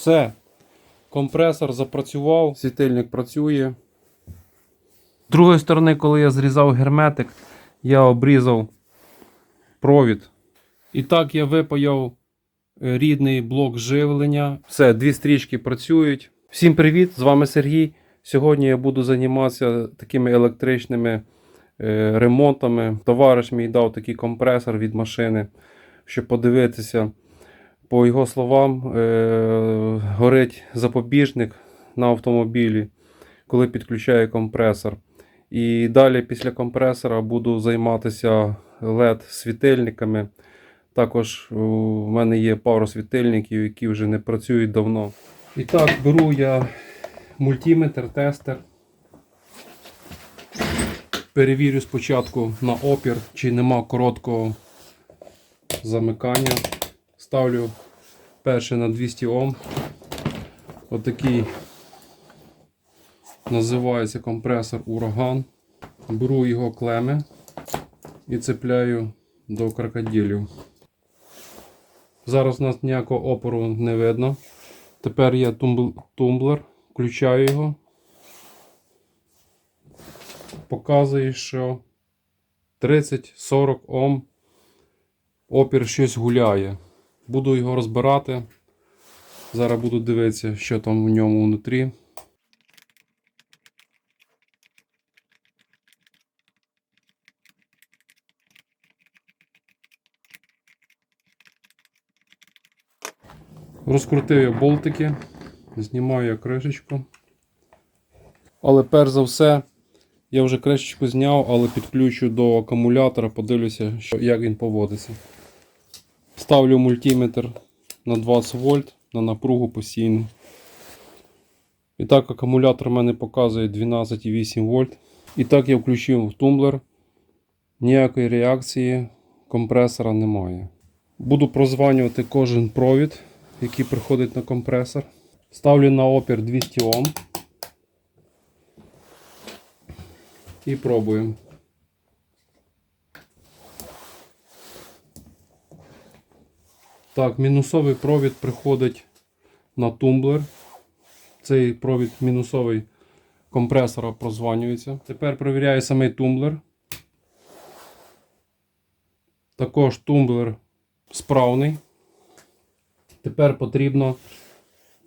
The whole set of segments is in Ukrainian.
Все. Компресор запрацював, світильник працює. З другої сторони, коли я зрізав герметик, я обрізав провід. І так я випаяв е, рідний блок живлення. Все, дві стрічки працюють. Всім привіт! З вами Сергій. Сьогодні я буду займатися такими електричними е, ремонтами. Товариш мій дав такий компресор від машини, щоб подивитися. По його словам, е, горить запобіжник на автомобілі, коли підключає компресор. І далі після компресора буду займатися LED-світильниками. Також у мене є пару світильників, які вже не працюють давно. І так, беру я мультиметр, тестер. Перевірю спочатку на опір, чи нема короткого замикання. Ставлю перше на 200 Ом. Отакий називається компресор ураган. Беру його клеми і цепляю до крокодилів. Зараз у нас ніякого опору не видно. Тепер є тумблер, включаю його. Показує, що 30-40 Ом опір щось гуляє. Буду його розбирати. Зараз буду дивитися, що там в ньому внутрі. Розкрутив я болтики, знімаю я кришечку. Але перш за все, я вже кришечку зняв, але підключу до акумулятора, подивлюся, що, як він поводиться. Ставлю мультиметр на 20 вольт на напругу постійну. І так, акумулятор у мене показує 12,8 вольт. І так я включив тумблер. Ніякої реакції компресора немає. Буду прозванювати кожен провід, який приходить на компресор. Ставлю на опір 200 Ом. І пробуємо. Так, мінусовий провід приходить на тумблер. Цей провід мінусовий компресора прозванюється. Тепер перевіряю самий тумблер. Також тумблер справний. Тепер потрібно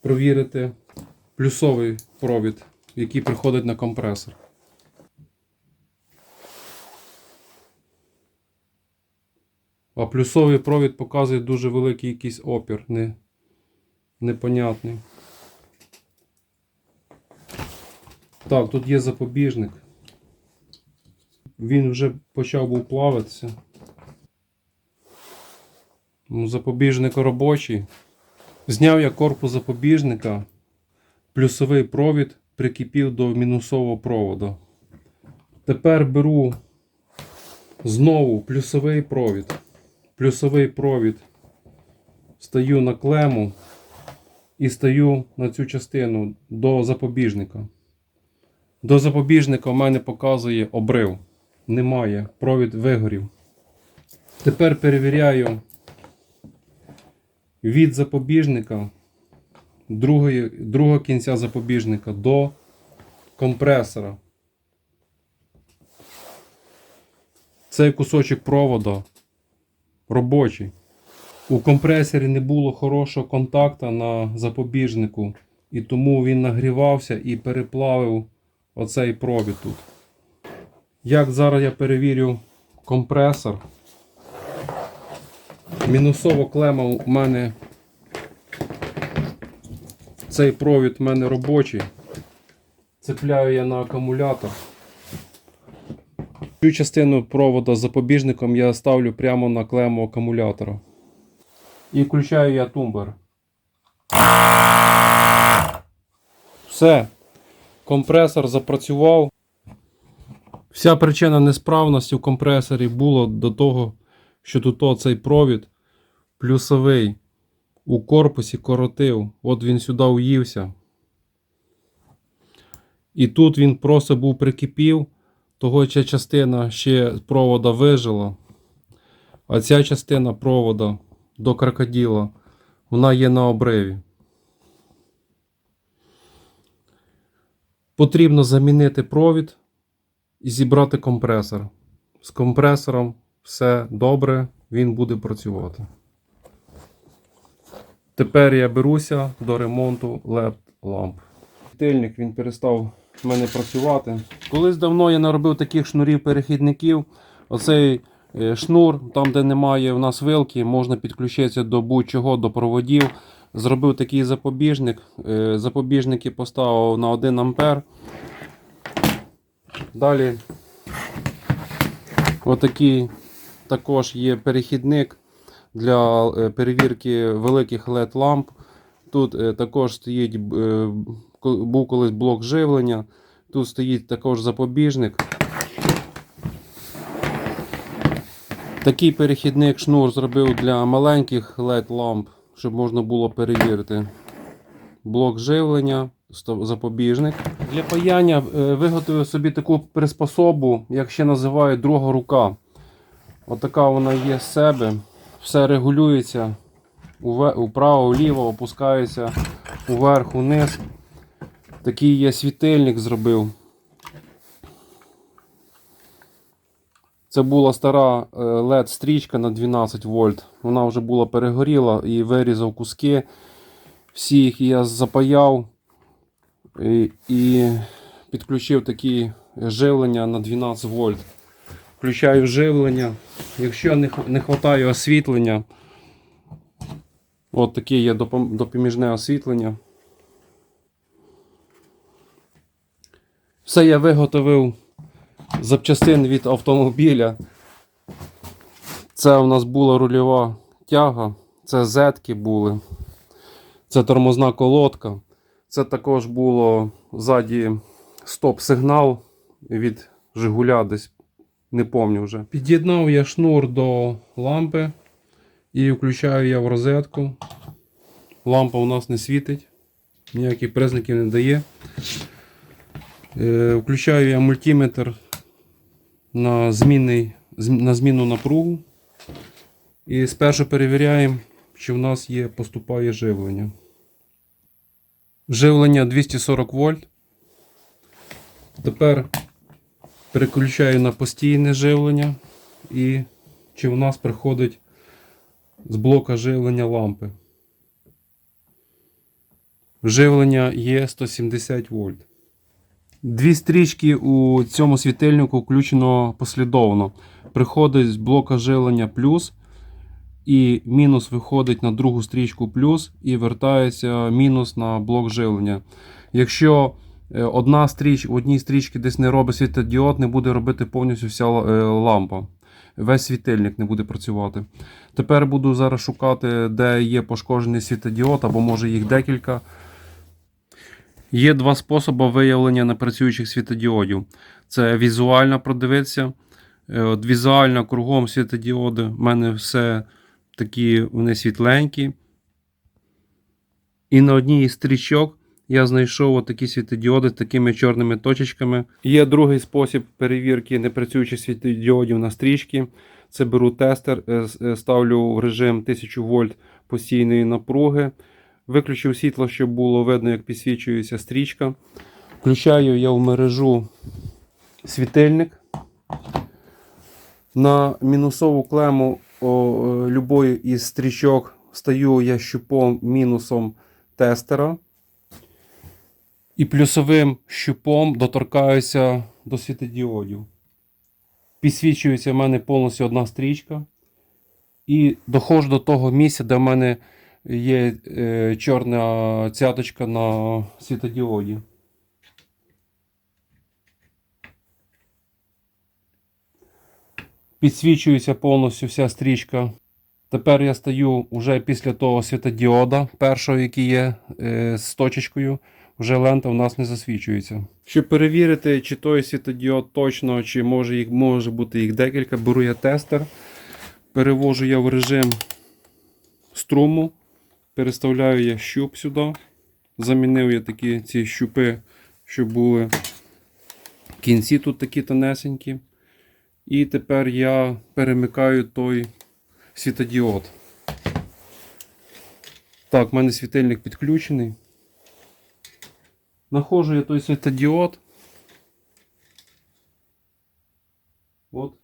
провірити плюсовий провід, який приходить на компресор. А плюсовий провід показує дуже великий якийсь опір, не, непонятний. Так, тут є запобіжник. Він вже почав був плавитися. Ну, Запобіжник робочий. Зняв я корпус запобіжника. Плюсовий провід прикипів до мінусового проводу. Тепер беру знову плюсовий провід. Плюсовий провід. Стаю на клему і стаю на цю частину до запобіжника. До запобіжника в мене показує обрив. Немає. Провід вигорів. Тепер перевіряю від запобіжника другої, другого кінця запобіжника до компресора. Цей кусочок проводу робочий. У компресорі не було хорошого контакту на запобіжнику, і тому він нагрівався і переплавив оцей провід тут. Як зараз я перевірю компресор. Мінусова клема у мене. Цей провід у мене робочий. Цепляю я на акумулятор. Цю частину провода запобіжником я ставлю прямо на клему акумулятора. І включаю я тумблер. Все. Компресор запрацював. Вся причина несправності в компресорі була до того, що тут оцей провід плюсовий у корпусі коротив. От він сюди уївся. І тут він просто був прикипів, того ця частина ще провода вижила, а ця частина провода до крокоділа вона є на обриві. Потрібно замінити провід і зібрати компресор. З компресором все добре, він буде працювати. Тепер я беруся до ремонту LED ламп. Тильник він перестав в мене працювати. Колись давно я наробив таких шнурів-перехідників. Оцей е, шнур, там де немає у нас вилки, можна підключитися до будь-чого, до проводів. Зробив такий запобіжник. Е, Запобіжники поставив на 1 ампер. Далі отакий також є перехідник для е, перевірки великих LED ламп. Тут також стоїть, був колись блок живлення. Тут стоїть також запобіжник. Такий перехідник шнур зробив для маленьких LED ламп, щоб можна було перевірити. Блок живлення, запобіжник. Для паяння е, виготовив собі таку приспособу, як ще називають друга рука. Отака вона є з себе. Все регулюється вправо, вліво, опускається уверх, униз. Такий є світильник зробив. Це була стара LED стрічка на 12 вольт. Вона вже була перегоріла і вирізав куски. Всі їх я запаяв і, і підключив такі живлення на 12 вольт. Включаю живлення. Якщо не, не вистачає освітлення, от таке є допоміжне освітлення. Все я виготовив запчастин від автомобіля. Це у нас була рульова тяга, це зетки були, це тормозна колодка. Це також було ззаді стоп-сигнал від Жигуля десь, не пам'ятаю вже. Під'єднав я шнур до лампи і включаю я в розетку. Лампа у нас не світить, ніяких признаків не дає. Е, Включаю я мультиметр на, змінний, на змінну напругу. І спершу перевіряємо, чи в нас є поступає живлення. Живлення 240 вольт. Тепер переключаю на постійне живлення і чи в нас приходить з блока живлення лампи. Живлення є 170 вольт. Дві стрічки у цьому світильнику включено послідовно. Приходить з блока живлення плюс, і мінус виходить на другу стрічку плюс, і вертається мінус на блок живлення. Якщо е, одна стріч, в одній стрічці десь не робить світодіод, не буде робити повністю вся е, лампа. Весь світильник не буде працювати. Тепер буду зараз шукати, де є пошкоджений світодіод, або може їх декілька. Є два способи виявлення непрацюючих світодіодів. Це візуально продивитися. Е, От візуально кругом світодіоди. У мене все такі вони світленькі. І на одній із стрічок я знайшов такі світодіоди з такими чорними точечками. Є другий спосіб перевірки непрацюючих світодіодів на стрічки. Це беру тестер, е, е, ставлю в режим 1000 вольт постійної напруги. Виключив світло, щоб було видно, як підсвічується стрічка. Включаю я в мережу світильник. На мінусову клему о, е, любої із стрічок стаю я щупом мінусом тестера. І плюсовим щупом доторкаюся до світодіодів. Підсвічується в мене повністю одна стрічка. І доходжу до того місця, де в мене є е, чорна цяточка на світодіоді. Підсвічується повністю вся стрічка. Тепер я стою вже після того світодіода, першого, який є е, з точечкою, вже лента у нас не засвічується. Щоб перевірити, чи той світодіод точно, чи може, їх, може бути їх декілька, беру я тестер, перевожу я в режим струму, переставляю я щуп сюди. Замінив я такі ці щупи, щоб були кінці тут такі тонесенькі. І тепер я перемикаю той світодіод. Так, в мене світильник підключений. Находжу я той світодіод. От.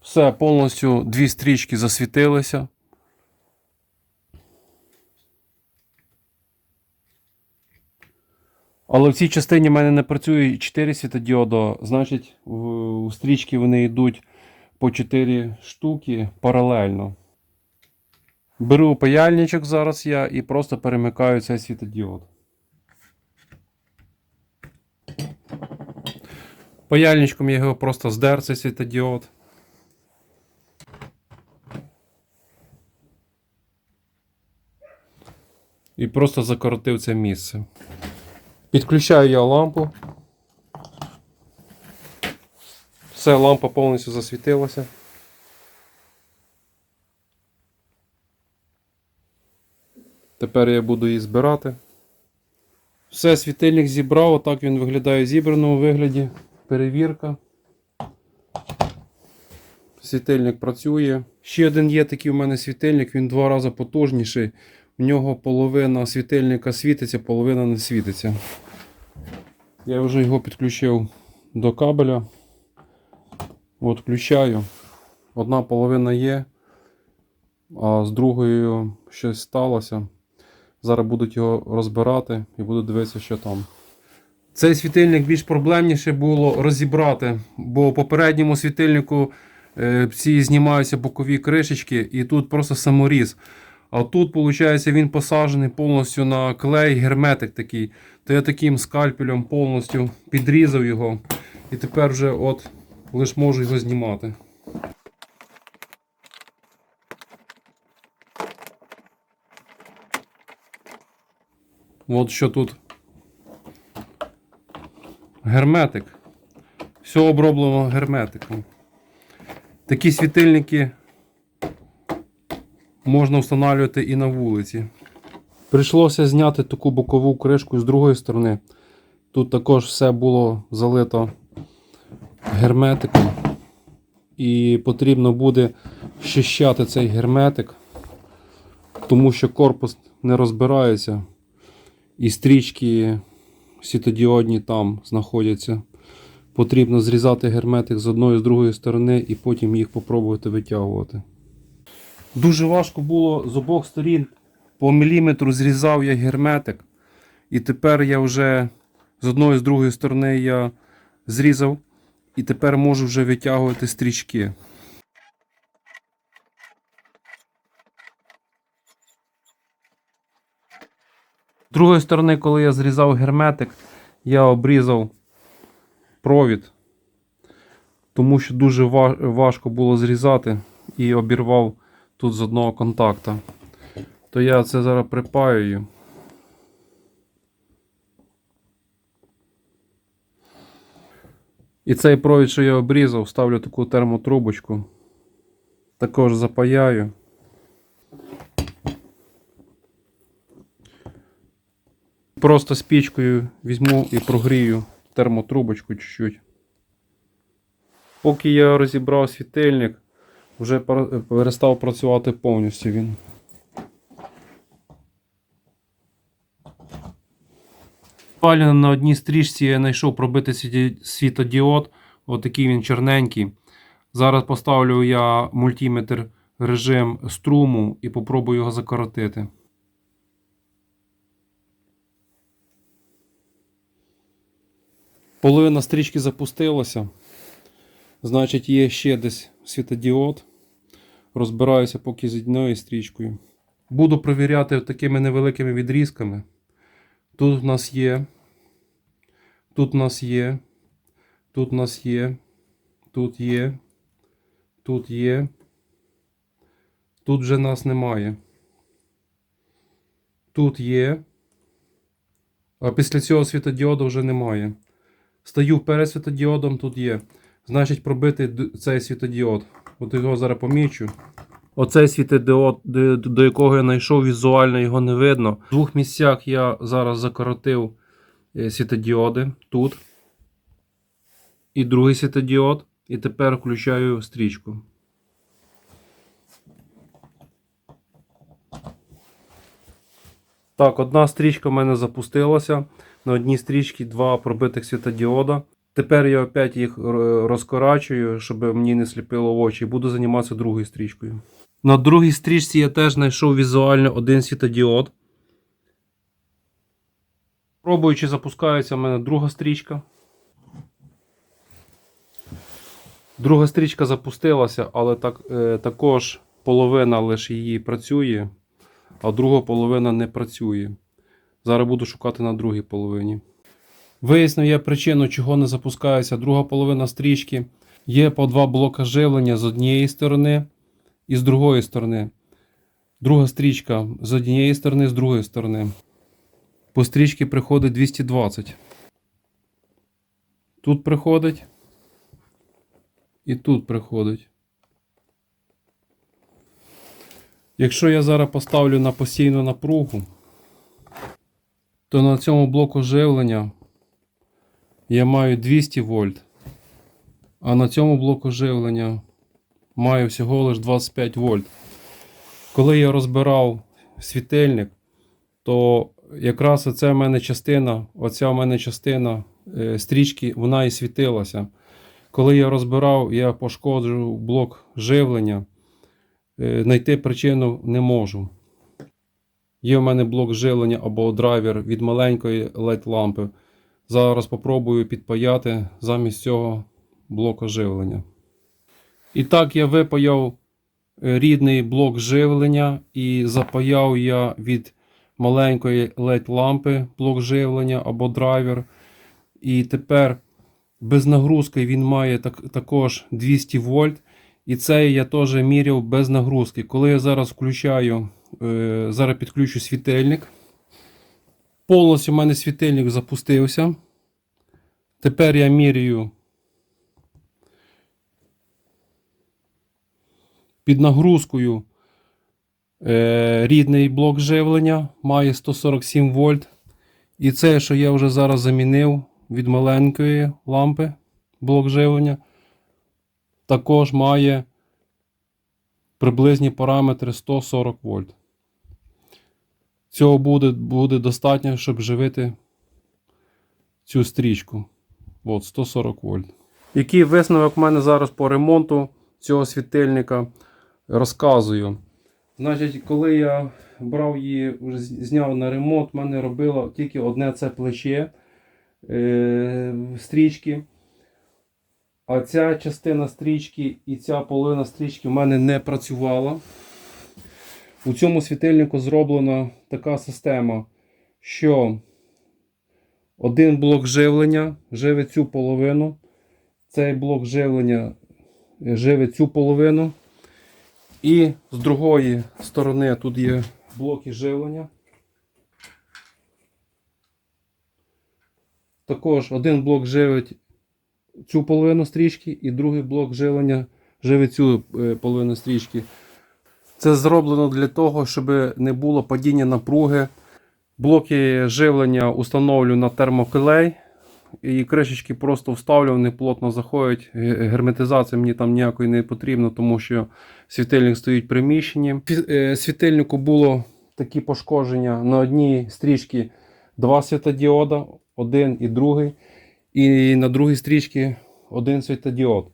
Все, повністю дві стрічки засвітилися. Але в цій частині в мене не працює 4 світодіода, значить, у стрічки вони йдуть по 4 штуки паралельно. Беру паяльничок зараз я і просто перемикаю цей світодіод. Паяльничком я його просто здер цей світодіод. І просто закоротив це місце. Підключаю я лампу. Все, лампа повністю засвітилася. Тепер я буду її збирати. Все, світильник зібрав, отак він виглядає в зібраному вигляді. Перевірка. Світильник працює. Ще один є такий у мене світильник, він два рази потужніший. У нього половина світильника світиться, половина не світиться. Я вже його підключив до кабеля. От включаю. Одна половина є, а з другою щось сталося. Зараз будуть його розбирати і буду дивитися, що там. Цей світильник більш проблемніше було розібрати, бо в попередньому світильнику е, ці знімаються бокові кришечки, і тут просто саморіз. А тут, виходить, він посаджений повністю на клей, герметик такий. То я таким скальпелем повністю підрізав його. І тепер вже от лише можу його знімати. От що тут. Герметик. Все оброблено герметиком. Такі світильники можна встановлювати і на вулиці. Прийшлося зняти таку бокову кришку з другої сторони. Тут також все було залито герметиком. І потрібно буде щищати цей герметик, тому що корпус не розбирається. І стрічки світодіодні там знаходяться. Потрібно зрізати герметик з одної з другої сторони і потім їх попробувати витягувати. Дуже важко було з обох сторін. По міліметру зрізав я герметик. І тепер я вже з одної з другої сторони я зрізав. І тепер можу вже витягувати стрічки. З другої сторони, коли я зрізав герметик, я обрізав провід, тому що дуже важко було зрізати і обірвав тут з одного контакта. То я це зараз припаюю. І цей провід, що я обрізав, ставлю таку термотрубочку. Також запаяю. Просто спічкою візьму і прогрію термотрубочку чуть-чуть. Поки я розібрав світильник, вже перестав працювати повністю він. Буквально на одній стрічці я знайшов пробитий світодіод. Отакий він чорненький. Зараз поставлю я мультиметр режим струму і попробую його закоротити. Половина стрічки запустилася. Значить, є ще десь світодіод. Розбираюся поки з однією стрічкою. Буду провіряти такими невеликими відрізками. Тут в нас є. Тут в нас є. Тут в нас є. Тут є. Тут є. Тут вже нас немає. Тут є. А після цього світодіоду вже немає. Стою перед світодіодом, тут є. Значить, пробити цей світодіод. От його зараз помічу. Оцей світодіод, до, якого я знайшов, візуально його не видно. В двох місцях я зараз закоротив е, світодіоди тут. І другий світодіод. І тепер включаю стрічку. Так, одна стрічка в мене запустилася. На одній стрічці два пробитих світодіода. Тепер я опять їх розкорачую, щоб мені не сліпило очі. Буду займатися другою стрічкою. На другій стрічці я теж знайшов візуально один світодіод. Пробуючи, запускається в мене друга стрічка. Друга стрічка запустилася, але так, е, також половина лише її працює, а друга половина не працює. Зараз буду шукати на другій половині. Вияснив я причину, чого не запускається друга половина стрічки. Є по два блока живлення з однієї сторони і з другої сторони. Друга стрічка з однієї сторони, з другої сторони. По стрічці приходить 220. Тут приходить. І тут приходить. Якщо я зараз поставлю на постійну напругу, то на цьому блоку живлення я маю 200 вольт, а на цьому блоку живлення маю всього лише 25 вольт. Коли я розбирав світильник, то якраз оця в мене частина, оця в мене частина е, стрічки, вона і світилася. Коли я розбирав, я пошкоджив блок живлення. Е, Знайти причину не можу. Є в мене блок живлення або драйвер від маленької LED лампи. Зараз попробую підпаяти замість цього блока живлення. І так я випаяв е, рідний блок живлення і запаяв я від маленької LED лампи блок живлення або драйвер. І тепер без нагрузки він має так, також 200 вольт. І це я теж міряв без нагрузки. Коли я зараз включаю, е, зараз підключу світильник. Повністю в мене світильник запустився. Тепер я міряю під нагрузкою е, рідний блок живлення має 147 вольт. І це, що я вже зараз замінив від маленької лампи блок живлення, також має приблизні параметри 140 вольт. Цього буде, буде достатньо, щоб живити цю стрічку. От 140 вольт. Який висновок в мене зараз по ремонту цього світильника? Розказую. Значить, коли я брав її, вже зняв на ремонт, в мене робило тільки одне це плече е, стрічки. А ця частина стрічки і ця половина стрічки в мене не працювала. У цьому світильнику зроблена така система, що один блок живлення живить цю половину. Цей блок живлення живить цю половину. І з другої сторони тут є блоки живлення. Також один блок живить цю половину стрічки, і другий блок живлення живить цю е, половину стрічки. Це зроблено для того, щоб не було падіння напруги. Блоки живлення установлю на термокелей. І кришечки просто вставлю, вони плотно заходять. Герметизація мені там ніякої не потрібна, тому що світильник стоїть в приміщенні. Е, Світильнику було такі пошкодження на одній стрічці два світодіода, один і другий. І на другій стрічці один світодіод.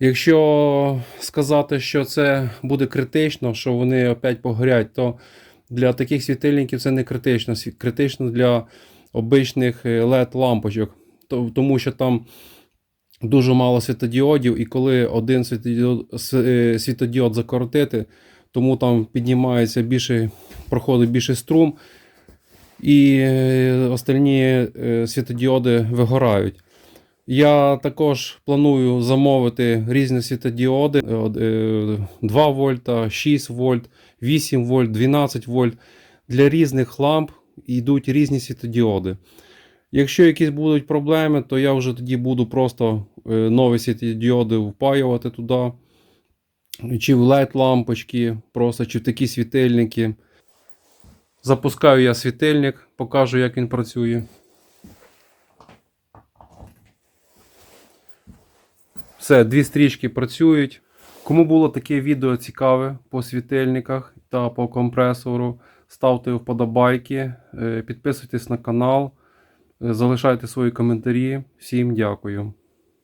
Якщо сказати, що це буде критично, що вони опять погорять, то для таких світильників це не критично. Критично для обичних LED лампочок, тому що там дуже мало світодіодів, і коли один світодіод, е, світодіод закоротити, тому там піднімається більше, проходить більше струм, і е, остальні е, світодіоди вигорають. Я також планую замовити різні світодіоди: е, од- е, 2 вольта, 6 вольт, 8 вольт, 12 вольт. Для різних ламп йдуть різні світодіоди. Якщо якісь будуть проблеми, то я вже тоді буду просто е, нові світодіоди впаювати туди. Чи в LED лампочки, просто чи в такі світильники. Запускаю я світильник, покажу, як він працює. Все, дві стрічки працюють. Кому було таке відео цікаве по світильниках та по компресору, ставте вподобайки, е, підписуйтесь на канал, залишайте свої коментарі. Всім дякую.